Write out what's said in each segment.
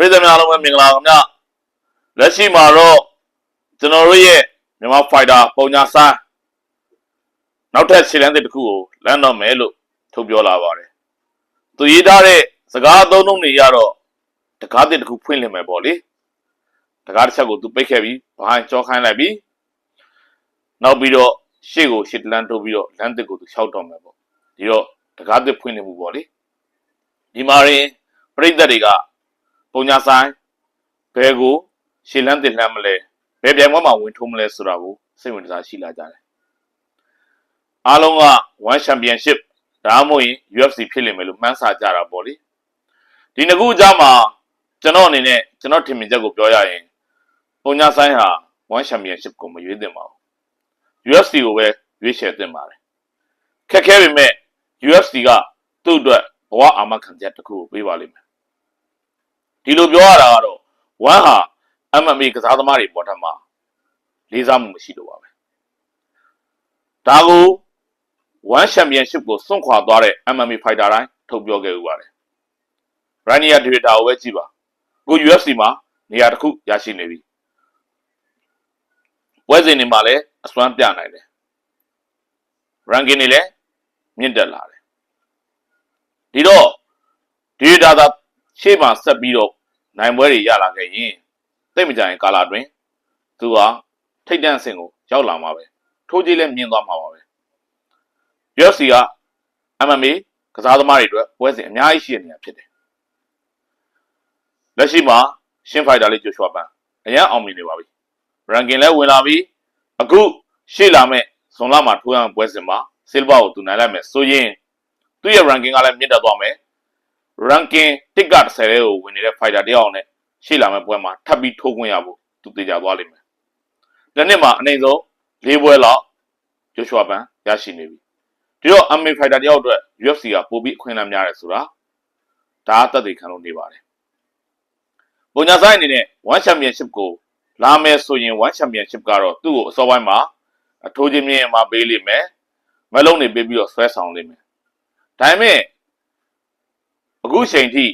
ပြည်သူများအားလုံးပဲမင်္ဂလာပါခင်ဗျာလက်ရှိမှာတော့ကျွန်တော်တို့ရဲ့မြန်မာဖိုက်တာပုံညာဆိုင်နောက်ထပ်ခြေလမ်းတစ်ခုကိုလမ်းတော့မယ်လို့ထုတ်ပြောလာပါတယ်သူရေးထားတဲ့စကားအသုံးအနှုန်းတွေရတော့တကားတစ်ခုဖွင့်လင်မယ်ပေါ့လေတကားတစ်ချက်ကိုသူပိတ်ခဲ့ပြီးဘိုင်းကြောခိုင်းလိုက်ပြီးနောက်ပြီးတော့ရှေ့ကိုရှစ်လမ်းတိုးပြီးတော့လမ်းတစ်ကိုသူလျှောက်တော့မယ်ပေါ့ဒီတော့တကားတစ်ဖွင့်လင်မှုပေါ့လေဒီမှာရင်ပြိတ္တတွေက ပုံညာဆိုင်ဘယ်ကိုရှေ့လန်းတင်လှမ်းမလဲဘယ်ပြိုင်ပွဲမှာဝင်ထိုးမလဲဆိုတာကိုစိတ်ဝင်စားရှိလာကြတယ်အားလုံးက1 championship ဒါမှမဟုတ်ရင် UFC ဖြစ်လိမ့်မယ်လို့မှန်းဆကြတာပေါ့လေဒီနှစ်ခုအကြားမှာကျွန်တော်အနေနဲ့ကျွန်တော်ထင်မြင်ချက်ကိုပြောရရင်ပုံညာဆိုင်ဟာ1 championship ကိုမရွေးသင့်ပါဘူး UFC ကိုပဲရွေးချယ်သင့်ပါတယ်ခက်ခဲပေမဲ့ UFC ကသူ့အတွက်ဘဝအာမခံချက်တစ်ခုကိုပေးပါလိမ့်မယ် ဒီလိုပြောရတာကတော့ဝမ်ဟာ MMA ကစားသမားတွေပေါ်ထက်မှာလေးစားမှုမရှိတော့ပါပဲဒါကိုဝမ်ချန်ပီယံရှစ်ကိုစွန့်ခွာသွားတဲ့ MMA fighter တိုင်းထုတ်ပြောခဲ့ဥပါတယ်ရန်နီယာဒေတာကိုပဲကြည့်ပါအခု UFC မှာနေရာတစ်ခုရရှိနေပြီပွဲစဉ်တွေမှာလည်းအစွမ်းပြနိုင်တယ် ranking တွေလည်းမြင့်တက်လာတယ်ဒီတော့ဒေတာသာရှေ့မှာဆက်ပြီးတော့ နိုင်ပွဲတွေရလာခဲ့ရင်တိတ်မကြရင်ကာလာတွင်သူဟာထိတ်တန့်အဆင့်ကိုရောက်လာမှာပဲထိုးကြီးလည်းမြင်သွားမှာပါပဲ UFC က MMA ကစားသမားတွေအတွက်ပွဲစဉ်အများကြီးရှိနေရဖြစ်တယ်လက်ရှိမှာရှင်းဖိုက်တာလေးဂျိုရှွာပန်အရင်အောင်မြင်နေပါပြီရန်ကင်လည်းဝင်လာပြီးအခုရှေ့လာမဲ့ဇွန်လမှာထိုးရမယ့်ပွဲစဉ်မှာဆစ်လ်ဗာကိုသူနိုင်လိုက်မယ်ဆိုရင်သူ့ရဲ့ ranking ကလည်းမြင့်တက်သွားမယ် ranking တစ်က30လေးကိုဝင်နေတဲ့ fighter တယောက်နဲ့ရှေ့လာမယ့်ပွဲမှာထပ်ပြီးထိုးခွင့်ရဖို့သူတေချာသွားလိမ့်မယ်။ဒီနှစ်မှာအနေဆုံး၄ပွဲလောက်ဂျိုရှွာပန်ရရှိနေပြီ။ဒီတော့ MMA fighter တယောက်အတွက် UFC ကပိုပြီးအခွင့်အလမ်းများတယ်ဆိုတာဒါအသက်သေခံလို့နေပါတယ်။ပုံညာဆိုင်အနေနဲ့ One Championship ကိုလာမယ်ဆိုရင် One Championship ကတော့သူ့ကိုအစောပိုင်းမှာအထိုးချင်းမြင့်မှာပေးလိမ့်မယ်။မလုံးနေပေးပြီးတော့ဆွဲဆောင်လိမ့်မယ်။ဒါပေမဲ့ အခုချိန်ထိ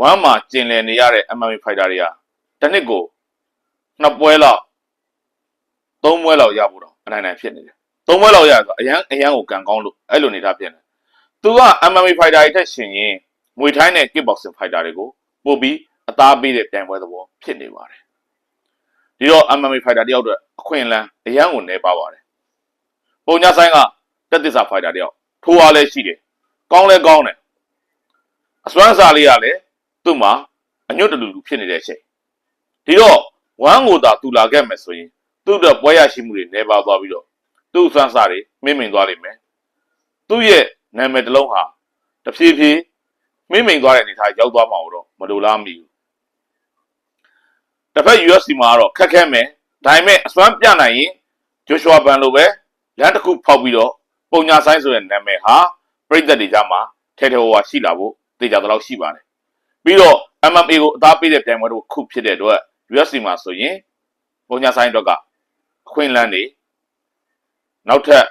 ဝမ်းမှာကျင်လည်နေရတဲ့ MMA fighter တွေကတစ်နှစ်ကိုနှစ်ပွဲလောက်သုံးပွဲလောက်ရဖို့တော့အနိုင်နိုင်ဖြစ်နေတယ်။သုံးပွဲလောက်ရဆိုအရန်အရန်ကိုကန်ကောင်းလို့အဲ့လိုနေတာဖြစ်နေတယ်။သူက MMA fighter တွေတက်ရှင်ရင်မွေထိုင်းနဲ့ kickboxing fighter တွေကိုပို့ပြီးအသားပေးတဲ့ပြိုင်ပွဲသဘောဖြစ်နေပါတယ်။ဒီတော့ MMA fighter တယောက်အတွက်အခွင့်အလမ်းအရန်ကိုနေပါပါတယ်။ပုံညာဆိုင်ကတက်သစ္စာ fighter တယောက်ထိုးအားလည်းရှိတယ်။ကောင်းလည်းကောင်းတယ်။ အစွမ်းစားလေးကလည်းသူ့မှာအညွတ်တလူလူဖြစ်နေတဲ့အချိန်ဒီတော့ဝမ်းကိုသာတူလာခဲ့မယ်ဆိုရင်သူ့အတွက်ပွဲရရှိမှုတွေနေပါသွားပြီးတော့သူ့အစွမ်းစားတွေမိမ့်မိန်သွားလိမ့်မယ်သူ့ရဲ့နာမည်တစ်လုံးဟာတဖြည်းဖြည်းမိမ့်မိန်သွားတဲ့အနေအထားရောက်သွားမှာတော့မလိုလားမသိဘူးတစ်ဖက် UFC မှာကတော့ခက်ခဲမယ်ဒါပေမဲ့အစွမ်းပြနိုင်ရင်ဂျိုရှွာဘန်လိုပဲလမ်းတစ်ခုဖောက်ပြီးတော့ပုံညာဆိုင်ဆိုတဲ့နာမည်ဟာပြည်သက်တွေကြားမှာထဲထဲဝါရှိလာဖို့ သိကြတော့ရှိပါတယ်ပြီးတော့ MMA ကိုအသားပေးတဲ့ပြိုင်ပွဲတို့ခုဖြစ်တဲ့အတွက် UFC မှာဆိုရင်ပုံညာဆိုင်တော့ကအခွင့်အလမ်းတွေနောက်ထပ်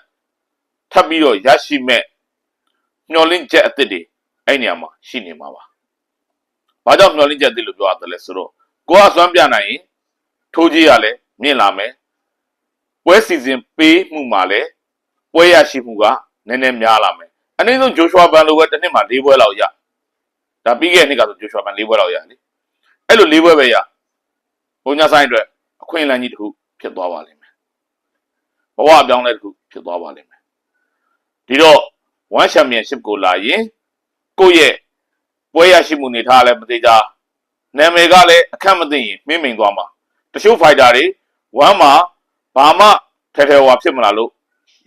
ထပ်ပြီးတော့ရရှိမဲ့မျောလင့်ချက်အသစ်တွေအဲ့နေရာမှာရှိနေမှာပါ။ဘာကြောင့်မျောလင့်ချက်အသစ်လို့ပြောရတယ်လဲဆိုတော့ကိုကအစွမ်းပြနိုင်ရင်ထိုးကြီးရလဲမြင့်လာမယ်။ပွဲစီစဉ်ပေးမှုမှာလဲပွဲရရှိမှုကနည်းနည်းများလာမယ်။အနည်းဆုံးဂျိုရှွာဘန်လိုပဲတစ်နှစ်မှာ၄ပွဲလောက်ရ။ ဒါပြီးခဲ့တဲ့နှစ်ကဆိုဂျိုရှွာဘန်၄ပွဲလောက်ရလေ။အဲ့လို၄ပွဲပဲရ။ဘုံညာဆိုင်အတွက်အခွင့်အလမ်းကြီးတစ်ခုဖြစ်သွားပါလိမ့်မယ်။ဘဝအပြောင်းလဲတစ်ခုဖြစ်သွားပါလိမ့်မယ်။ဒီတော့ one championship ကိုလာရင်ကိုယ့်ရဲ့ပွဲရရှိမှုနေထားလည်းမသေးကြနာမည်ကလည်းအခက်မသိရင်မိမ့်မိန်သွားမှာတချို့ fighter တွေ one မှာဘာမှထဲထဲဝါဖြစ်မလာလို့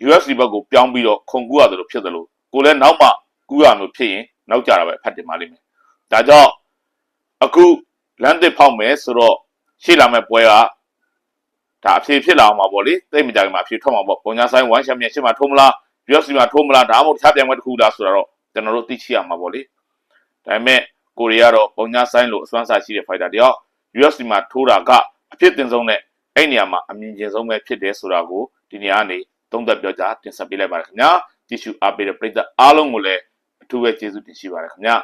UFC ဘက်ကိုပြောင်းပြီးတော့ခုန်ကူးရတယ်လို့ဖြစ်တယ်လို့ကိုလည်းနောက်မှကူးရမျိုးဖြစ်ရင်နောက်ကြတာပဲဖတ်တင်ပါလိမ့်မယ် ဒါကြောင့်အခုလမ်းသစ်ဖောက်မယ်ဆိုတော့ရှေ့လာမဲ့ပွဲကဒါအဖြေဖြစ်လာအောင်ပါဗောလေသိမကြခင်မှာအဖြေထွက်မှာပေါ့ပုံညာဆိုင်1 championship မှာထိုးမလား UFC မှာထိုးမလားဒါမှမဟုတ်တခြားပြိုင်ပွဲတစ်ခုလားဆိုတော့ကျွန်တော်တို့သိချရမှာပေါ့လေဒါပေမဲ့ကိုရီးယားတော့ပုံညာဆိုင်လို့အစွမ်းစားရှိတဲ့ fighter တယောက် UFC မှာထိုးတာကအဖြစ်တင်ဆုံးနဲ့အဲ့နေရာမှာအမြင်ကျင်ဆုံးပဲဖြစ်တယ်ဆိုတာကိုဒီနေရာကနေသုံးသပ်ပြောကြားတင်ဆက်ပေးလိုက်ပါရခင်ဗျာကြည့်ရှုအားပေးတဲ့ပရိသတ်အားလုံးကိုလည်းအထူးပဲကျေးဇူးတင်ရှိပါရခင်ဗျာ